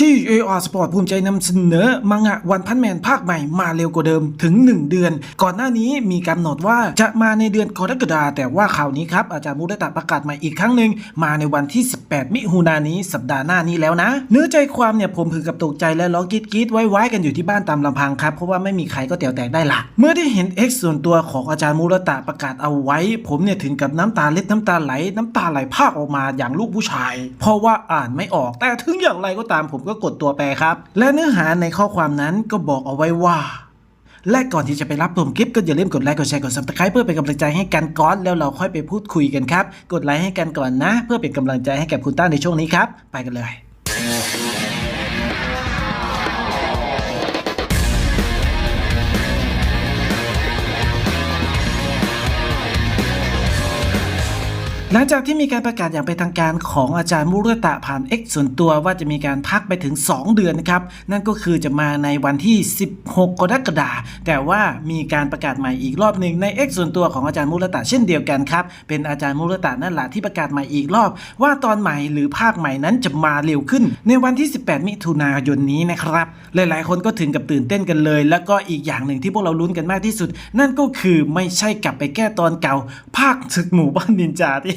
ที่ AR Sport ภูมิใจนำเสนอมังงะวันพันแมนภาคใหม่มาเร็วกว่าเดิมถึง 1 เดือน ก่อนหน้านี้มีกำหนดว่าจะมาในเดือนกรกฎาแต่ว่าข่าวนี้ครับ อาจารย์มุตตะประกาศใหม่อีกครั้งหนึ่งมาในวันที่ 18 มิถุนายนนี้สัปดาห์หน้านี้แล้วนะ เนื้อใจความเนี่ยผมพึงกับตกใจและร้องกรีดกรีดไว้ไว้กันอยู่ที่บ้านตามลำพังครับ เพราะว่าไม่มีใครก็แตวแตกได้ละเมื่อได้เห็น X ส่วนตัวของอาจารย์มุตตะประกาศเอาไว้ ผมเนี่ยถึงกับน้ำตาเล็ดน้ำตาไหลน้ำตาไหลภาคออกมาอย่างลูกผู้ชาย เพราะว่าอ่านไม่ออกแต่ถึงอย่างไรก็ตามผมก็ก็กดตัวแปรครับ และเนื้อหาในข้อความนั้นก็บอกเอาไว้ว่า และก่อนที่จะไปรับชมคลิปก็อย่าลืมกดไลค์กดแชร์กด subscribe เพื่อเป็นกำลังใจให้กันก่อนแล้วเราค่อยไปพูดคุยกันครับ กดไลค์ให้กันก่อนนะ เพื่อเป็นกำลังใจให้กับคุณต้าในช่วงนี้ครับ ไปกันเลย หลังจากที่มีการประกาศอย่างเป็นทางการของอาจารย์มุรุตะผ่าน X ส่วนตัวว่าจะมีการพักไปถึง 2 เดือนนะครับ นั่นก็คือจะมาในวันที่ 16 กรกฎาคมแต่ว่ามีการประกาศใหม่อีกรอบหนึ่งใน X ส่วนตัวของอาจารย์มุรุตะเช่นเดียวกันครับ เป็นอาจารย์มุรุตะนั่นแหละที่ประกาศใหม่อีกรอบ ว่าตอนใหม่หรือภาคใหม่นั้นจะมาเร็วขึ้น ในวันที่ 18 มิถุนายนนี้นะครับ หลายๆ คนก็ถึงกับตื่นเต้นกันเลย แล้วก็อีกอย่างหนึ่งที่พวกเราลุ้นกันมากที่สุด นั่นก็คือไม่ใช่กลับไปแก้ตอนเก่า ภาคศึกหมู่บ้านนินจาที่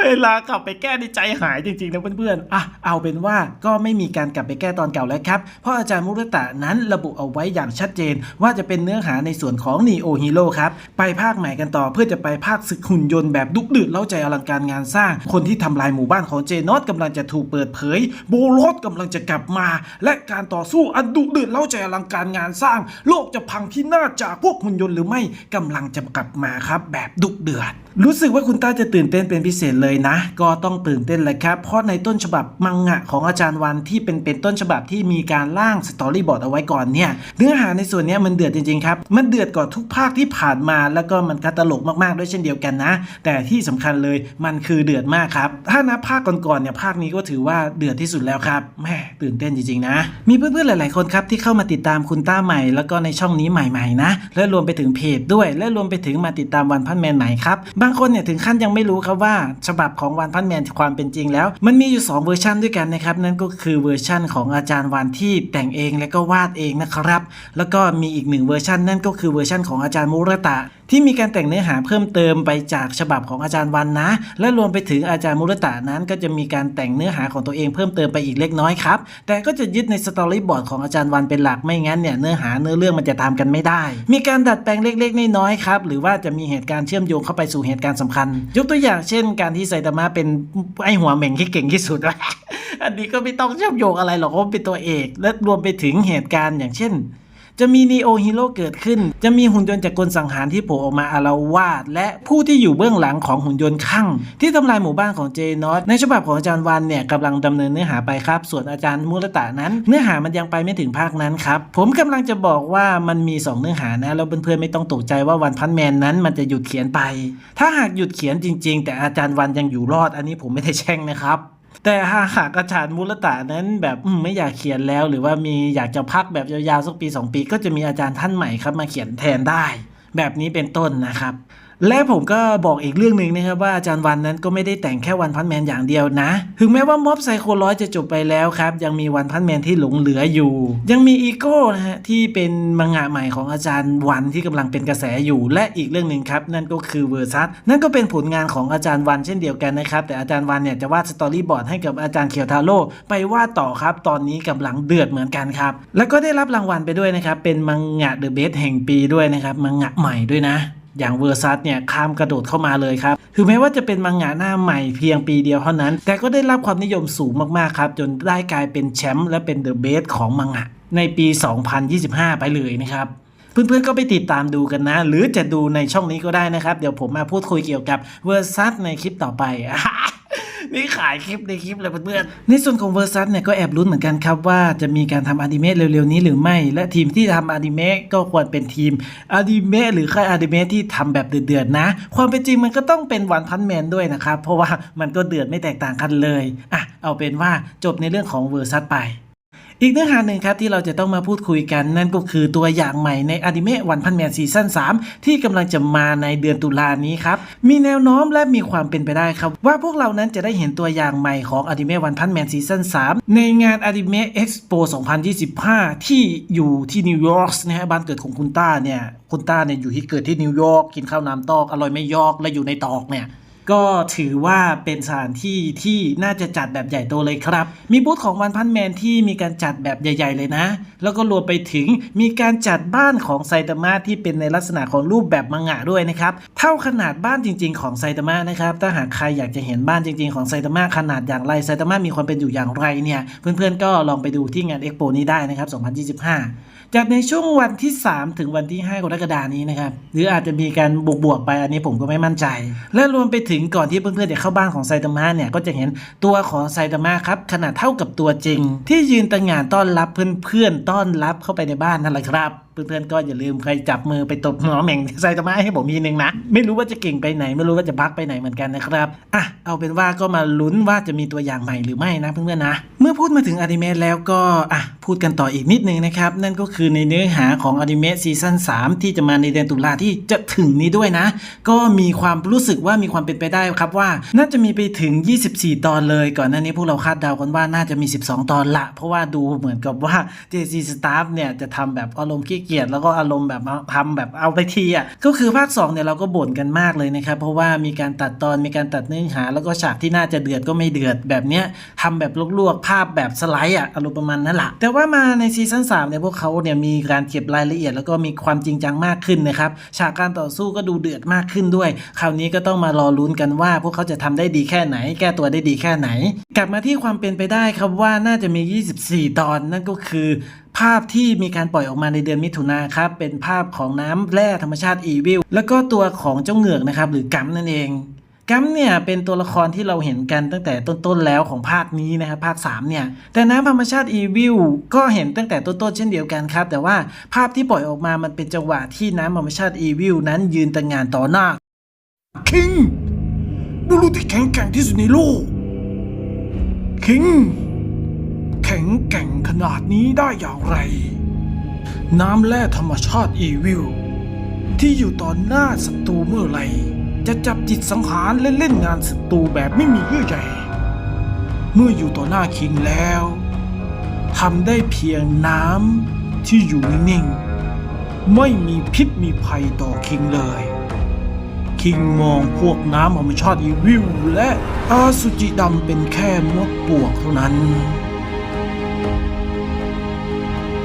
เวลากลับไปแก้ในใจหายจริงๆนะเพื่อนๆอะเอาเป็นว่าก็ไม่มีการกลับไปแก้ตอนเก่าแล้วครับ เพราะอาจารย์มุรตะนั้นระบุเอาไว้อย่างชัดเจน ว่าจะเป็นเนื้อหาในส่วนของนีโอฮีโร่ครับ ไปภาคใหม่กันต่อเพื่อจะไปภาคศึกหุ่นยนต์แบบดุดืดเล่าใจอลังการงานสร้าง คนที่ทำลายหมู่บ้านของเจนอตกำลังจะถูกเปิดเผย โบโลสกำลังจะกลับมา และการต่อสู้อันดุเดือดเล่าใจอลังการงานสร้าง โลกจะพังที่น่าจากพวกหุ่นยนต์หรือไม่กำลังจะกลับมาครับแบบดุเดือด รู้สึกว่าคุณต้าจะตื่นเต้นเป็นพิเศษเลยนะ ก็ต้องตื่นเต้นเลยครับ เพราะในต้นฉบับมังงะของอาจารย์วันที่เป็นเป็นต้นฉบับที่มีการร่างสตอรี่บอร์ดเอาไว้ก่อนเนี่ยเนื้อหาในส่วนนี้มันเดือดจริงๆครับ มันเดือดกว่าทุกภาคที่ผ่านมา แล้วก็มันกระตลกมากๆด้วยเช่นเดียวกันนะ แต่ที่สำคัญเลยมันคือเดือดมากครับ ถ้านับภาคก่อนๆเนี่ยภาคนี้ก็ถือว่าเดือดที่สุดแล้วครับแม่ตื่นเต้นจริงๆนะ มีเพื่อนๆหลายๆคนครับที่เข้ามาติดตามคุณต้าใหม่ แล้วก็ในช่องนี้ใหม่ๆนะและรวมไปถึงเพจด้วย และรวมไปถึงมาติดตามวันพันแมนไหนครับบางคนเนี่ยถึงขั้นยังไม่รู้ครับว่าฉบับของวันพันแมนความเป็นจริงแล้ว มันมีอยู่ 2 เวอร์ชันด้วยกันนะครับ นั่นก็คือเวอร์ชันของอาจารย์วันที่แต่งเองและก็วาดเองนะครับ แล้วก็มีอีกหนึ่งเวอร์ชันนั่นก็คือเวอร์ชันของอาจารย์มูรตะ ที่มีการแต่งเนื้อหาเพิ่มเติมไปจากฉบับของอาจารย์วันนะ และรวมไปถึงอาจารย์มุรตะนั้น ก็จะมีการแต่งเนื้อหาของตัวเองเพิ่มเติมไปอีกเล็กน้อยครับ แต่ก็จะยึดในสตอรี่บอร์ดของอาจารย์วันเป็นหลักไม่งั้นเนี่ยเนื้อหาเนื้อเรื่องมันจะตามกันไม่ได้ มีการดัดแปลงเล็กๆน้อยๆครับหรือว่าจะมีเหตุการณ์เชื่อมโยงเข้าไปสู่เหตุการณ์สำคัญ ยกตัวอย่างเช่น การที่ไซตามะเป็นไอหัวเหม่งที่เก่งที่สุดอันนี้ก็ไม่ต้องเชื่อมโยงอะไรหรอกเพราะเป็นตัวเอก และรวมไปถึงเหตุการณ์อย่างเช่น จะมีนีโอฮีโร่เกิดขึ้น จะมีหุ่นยนต์จากกลสังหารที่โผล่ออกมาอารวาสและผู้ที่อยู่เบื้องหลังของหุ่นยนต์ข้างที่ทำลายหมู่บ้านของเจนอตในฉบับของอาจารย์วันเนี่ยกำลังดำเนินเนื้อหาไปครับ ส่วนอาจารย์มุรตะนั้น เนื้อหามันยังไปไม่ถึงภาคนั้นครับผมกำลังจะบอกว่ามันมี 2 เนื้อหานะแล้วเพื่อนๆไม่ต้องตกใจว่าวันพันแมนนั้นมันจะหยุดเขียนไป ถ้าหากหยุดเขียนจริง ๆ แต่อาจารย์วันยังอยู่รอดอันนี้ผมไม่ได้แช่งนะครับ แต่หากหากอาจารย์มุลตะนั้นแบบไม่อยากเขียนแล้ว หรือว่ามีอยากจะพักแบบยาวๆสักปี 2 ปี ก็จะมีอาจารย์ท่านใหม่ครับมาเขียนแทนได้ แบบนี้เป็นต้นนะครับ และผมก็บอกอีกเรื่องหนึ่งนะครับว่าอาจารย์วันนั้นก็ไม่ได้แต่งแค่วันพันแมนอย่างเดียวนะ ถึงแม้ว่าม็อบไซโคร้อยจะจบไปแล้วครับ ยังมีวันพันแมนที่หลงเหลืออยู่ ยังมีอีโก้นะฮะที่เป็นมังงะใหม่ของอาจารย์วันที่กำลังเป็นกระแสอยู่ และอีกเรื่องหนึ่งครับนั่นก็คือเวอร์ซัสนั่นก็เป็นผลงานของอาจารย์วันเช่นเดียวกันนะครับแต่อาจารย์วันเนี่ยจะวาดสตอรี่บอร์ดให้กับอาจารย์เคียวทาโร่ไปวาดต่อครับ ตอนนี้กำลังเดือดเหมือนกันครับแล้วก็ได้รับรางวัลไปด้วยนะครับเป็นมังงะเดอะเบสแห่งปีด้วยนะครับมังงะใหม่ด้วยนะ อย่างเวอร์ซัสเนี่ยข้ามกระโดดเข้ามาเลยครับถึงแม้ว่าจะเป็นมังงะหน้าใหม่เพียงปีเดียวเท่านั้น แต่ก็ได้รับความนิยมสูงมากๆครับ จนได้กลายเป็นแชมป์และเป็นเดอะเบสของมังงะในปี 2025 ไปเลยนะครับเพื่อนๆก็ไปติดตามดูกันนะ หรือจะดูในช่องนี้ก็ได้นะครับ เดี๋ยวผมมาพูดคุยเกี่ยวกับเวอร์ซัสในคลิปต่อไป นี่ขายคลิปในคลิปเลยเพื่อนๆในส่วนของเวอร์ซัสเนี่ยก็แอบลุ้นเหมือนกันครับว่าจะมีการทำอนิเมะเร็วๆนี้หรือไม่ และทีมที่ทำอนิเมะก็ควรเป็นทีมอนิเมะหรือค่ายอนิเมะที่ทำแบบเดือดๆนะ ความเป็นจริงมันก็ต้องเป็นวันพันแมนด้วยนะครับ เพราะว่ามันก็เดือดไม่แตกต่างกันเลยอะเอาเป็นว่าจบในเรื่องของเวอร์ซัสไป อีกเนื้อหาหนึ่งครับที่เราจะต้องมาพูดคุยกันนั่นก็คือตัวอย่างใหม่ในอนิเมะวันพันแมนซีซั่น3ที่กำลังจะมาในเดือนตุลานี้ครับมีแนวโน้มและมีความเป็นไปได้ครับ ว่าพวกเรานั้นจะได้เห็นตัวอย่างใหม่ของอนิเมะวันพันแมนซีซั่น3ในงานอนิเมะเอ็กซ์โป2025 ที่อยู่ที่นิวยอร์กนะฮะบ้านเกิดของคุณต้าเนี่ยคุณต้าเนี่ยอยู่ที่เกิดที่นิวยอร์กกินข้าวน้ำตอกอร่อยไม่ยอกและอยู่ในตอกเนี่ย ก็ถือว่าเป็นสถานที่ที่น่าจะจัดแบบใหญ่โตเลยครับ มีบูธของวันพันแมนที่มีการจัดแบบใหญ่ ๆ เลยนะ แล้วก็รวมไปถึงมีการจัดบ้านของไซตามะที่เป็นในลักษณะของรูปแบบมังงะด้วยนะครับ เท่าขนาดบ้านจริง ๆ ของไซตามะนะครับ ถ้าหากใครอยากจะเห็นบ้านจริง ๆ ของไซตามะขนาดอย่างไรไซตามะมีความเป็นอยู่อย่างไรเนี่ย เพื่อนๆก็ลองไปดูที่งานเอ็กโปนี้ได้นะครับ 2025จากในช่วงวันที่ 3 ถึงวันที่ 5 กรกฎานี้นะครับ หรืออาจจะมีการบวกๆไปอันนี้ผมก็ไม่มั่นใจ และรวมไปถึงก่อนที่เพื่อนๆจะเข้าบ้านของไซตามะเนี่ยก็จะเห็นตัวของไซตามะครับขนาดเท่ากับตัวจริง ที่ยืนตระหง่านต้อนรับเพื่อนๆต้อนรับเข้าไปในบ้านนั่นแหละครับ เพื่อนๆก็อย่าลืมใครจับมือไปตบหัวแหม่งไซตามะให้ผมมีหนึ่งนะ ไม่รู้ว่าจะเก่งไปไหน ไม่รู้ว่าจะพักไปไหนเหมือนกันนะครับอะเอาเป็นว่าก็มาลุ้นว่าจะมีตัวอย่างใหม่หรือไม่นะเพื่อนๆนะ เมื่อพูดมาถึงอนิเมะแล้วก็อะพูดกันต่ออีกนิดนึงนะครับ นั่นก็คือในเนื้อหาของอนิเมะซีซั่น3 ที่จะมาในเดือนตุลาที่จะถึงนี้ด้วยนะ ก็มีความรู้สึกว่ามีความเป็นไปได้ครับว่า น่าจะมีไปถึง 24 ตอนเลย ก่อนหน้านี้พวกเราคาดเดากันว่าน่าจะมี 12 ตอนละ เพราะว่าดูเหมือนกับว่า JC Staff เนี่ยจะทำแบบอารมณ์ขี้เกียจแล้วก็อารมณ์แบบทำแบบเอาไปทีอะก็คือภาค2เนี่ยเราก็บ่นกันมากเลยนะครับ เพราะว่ามีการตัดตอนมีการตัดเนื้อหา แล้วก็ฉากที่น่าจะเดือดก็ไม่เดือดแบบเนี้ยทำแบบลวกๆภาพแบบสไลด์อะอารมณ์ประมาณนั้นแหละแต่ว่ามาในซีซั่น3เนี่ยพวกเขาเนี่ยมีการเก็บรายละเอียด แล้วก็มีความจริงจังมากขึ้นนะครับฉากการต่อสู้ก็ดูเดือดมากขึ้นด้วย คราวนี้ก็ต้องมารอลุ้นกันว่า พวกเขาจะทำได้ดีแค่ไหน แก้ตัวได้ดีแค่ไหน กลับมาที่ความเป็นไปได้ครับว่าน่าจะมี 24 ตอนนั่นก็คือ ภาพที่มีการปล่อยออกมาในเดือนมิถุนาครับ เป็นภาพของน้ำแร่ธรรมชาติอีวิลแล้วก็ตัวของเจ้าเหงือกนะครับ หรือกัมนั่นเองกัมเนี่ยเป็นตัวละครที่เราเห็นกันตั้งแต่ต้นๆแล้วของภาคนี้นะครับภาค 3 เนี่ย แต่น้ำธรรมชาติอีวิลก็เห็นตั้งแต่ต้นๆเช่นเดียวกันครับ แต่ว่าภาพที่ปล่อยออกมามันเป็นจังหวะที่น้ำธรรมชาติอีวิลนั้นยืนตระหงานต่อหน้าคิงบุรุษที่แข็งแกร่งที่สุดในโลกคิง แข็งแกร่งขนาดนี้ได้อย่างไร น้ำแร่ธรรมชาติอีวิลที่อยู่ต่อหน้าศัตรูเมื่อไหร่ จะจับจิตสังหารและเล่นงานศัตรูแบบไม่มีเยื่อใยเมื่ออยู่ต่อหน้าคิงแล้วทำได้เพียงน้ำที่อยู่นิ่งๆไม่มีพิษมีภัยต่อคิงเลย คิงมองพวกน้ำธรรมชาติอีวิลและอาสุจิดำเป็นแค่มดปวกเท่านั้น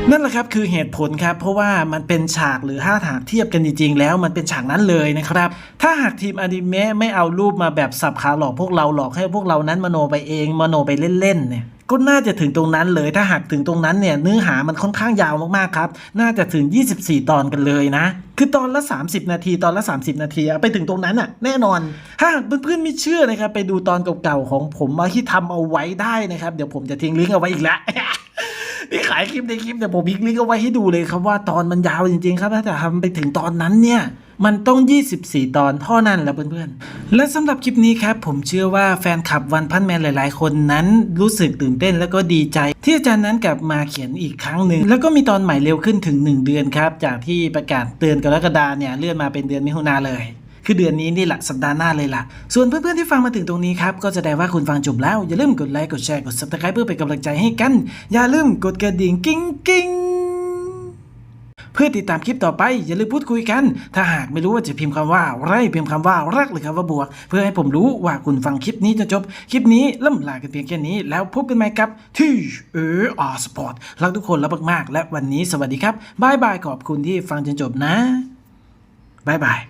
นั่นแหละครับคือเหตุผลครับ เพราะว่ามันเป็นฉากหรือถ้าหากเทียบกันจริงๆ แล้วมันเป็นฉากนั้นเลยนะครับ ถ้าหากทีมอนิเมะไม่เอารูปมาแบบสับขาหลอกพวกเราหลอกให้พวกเรานั้นมโนไปเองมโนไปเล่นๆเนี่ยก็น่าจะถึงตรงนั้นเลยถ้าหากถึงตรงนั้นเนี่ยเนื้อหามันค่อนข้างยาวมากๆครับ น่าจะถึง 24 ตอนกันเลยนะ คือตอนละ 30 นาทีตอนละ 30 นาทีไปถึงตรงนั้นอะแน่นอน ถ้าหากเพื่อนๆไม่เชื่อนะครับไปดูตอนเก่าๆของผมมาที่ทำเอาไว้ได้นะครับ เดี๋ยวผมจะทิ้งลิงก์เอาไว้อีกแล้ว นี่ขายคลิปในคลิปเดี๋ยผมพิกลิกเอาไว้ให้ดูเลยครับว่าตอนมันยาวจริง ๆ ครับถ้าจะทำไปถึงตอนนั้นเนี่ยมันต้อง 24 ตอนเท่านั้นแหละเพื่อนๆ และสำหรับคลิปนี้ครับ ผมเชื่อว่าแฟนคลับวันพันแมนหลาย ๆ คนนั้นรู้สึกตื่นเต้นแล้วก็ดีใจ ที่อาจารย์นั้นกลับมาเขียนอีกครั้งหนึ่ง แล้วก็มีตอนใหม่เร็วขึ้นถึง 1 เดือนครับ จากที่ประกาศเตือนกรกฎาเนี่ยเลื่อนมาเป็นเดือนมิถุนาเลย คือเดือนนี้นี่แหละสัปดาห์หน้าเลยล่ะ ส่วนเพื่อนๆที่ฟังมาถึงตรงนี้ครับ ก็แสดงว่าคุณฟังจบแล้ว อย่าลืมกดไลค์กดแชร์กด subscribe เพื่อเป็นกำลังใจให้กัน อย่าลืมกดกระดิ่งกิ้งกิ้งเพื่อติดตามคลิปต่อไป อย่าลืมพูดคุยกัน ถ้าหากไม่รู้ว่าจะพิมพ์คำว่าไรพิมพ์คำว่ารักหรือคำว่าบวก เพื่อให้ผมรู้ว่าคุณฟังคลิปนี้จนจบ คลิปนี้ล่ำลากันเพียงแค่นี้ แล้วพบกันใหม่กับที่เอออสปอร์ตรักทุกคนรักมากๆและวันนี้สวัสดีครับบายบายขอบคุณที่ฟังจนจบนะบายบาย